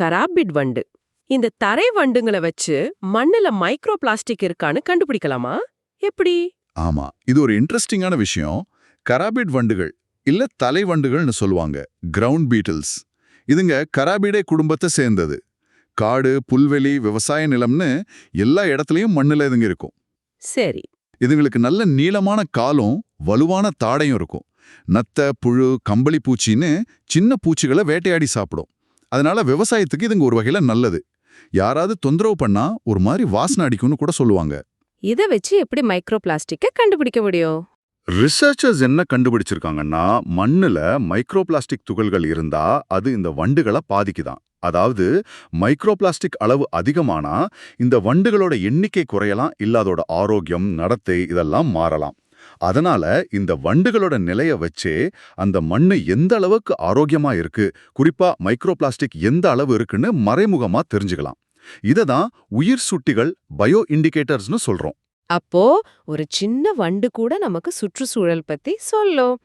கராபிட் வண்டு. இந்த தரை வண்டுங்களை வச்சு மண்ணுல மைக்ரோ பிளாஸ்டிக் இருக்கான்னு கண்டுபிடிக்கலாமா? எப்படி? ஆமா இது ஒரு இன்ட்ரெஸ்டிங்கான விஷயம். கராபிட் வண்டுகள் இல்ல தலை வண்டுகள்னு சொல்லுவாங்க கிரவுண்ட் பீட்டில்ஸ் இதுங்க கராபிடே குடும்பத்தை சேர்ந்தது. காடு புல்வெளி விவசாய நிலம்னு எல்லா இடத்துலயும் மண்ணுல இதுங்க இருக்கும். சரி. இதுங்களுக்கு நல்ல நீளமான காலும் வலுவான தாடையும் இருக்கும். நத்த புழு கம்பளி பூச்சின்னு சின்ன பூச்சிகளை வேட்டையாடி சாப்பிடும். அதனால விவசாயத்துக்கு இதுங்க ஒரு வகையில நல்லது. யாராவது தொந்தரவு பண்ணா ஒரு மாதிரி வாசனை அடிக்கும்னு கூட சொல்லுவாங்க. இத வச்சு எப்படி மைக்ரோ பிளாஸ்டிக்க கண்டுபிடிக்க முடியும்? ரிசர்ச்சர்ஸ் என்ன கண்டுபிடிச்சிருக்காங்கன்னா மண்ணுல மைக்ரோபிளாஸ்டிக் துகள்கள் இருந்தா அது இந்த வண்டுகளை பாதிக்குதாம் அதாவது மைக்ரோபிளாஸ்டிக் அளவு அதிகமானா இந்த வண்டுகளோட எண்ணிக்கை குறையலாம் இல்ல அதோட ஆரோக்கியம் நடத்தை இதெல்லாம் மாறலாம். அதனால இந்த வண்டுகளோட நிலைய வச்சே அந்த மண்ணு எந்த அளவுக்கு ஆரோக்கியமா இருக்கு குறிப்பா மைக்ரோ பிளாஸ்டிக் எந்த அளவு இருக்குன்னு மறைமுகமா தெரிஞ்சுக்கலாம். இததான் உயிர் சுட்டிகள் பயோ இண்டிகேட்டர்ஸ்னு சொல்றோம். அப்போ ஒரு சின்ன வண்டு கூட நமக்கு சுற்றுச்சூழல் பத்தி சொல்லும்.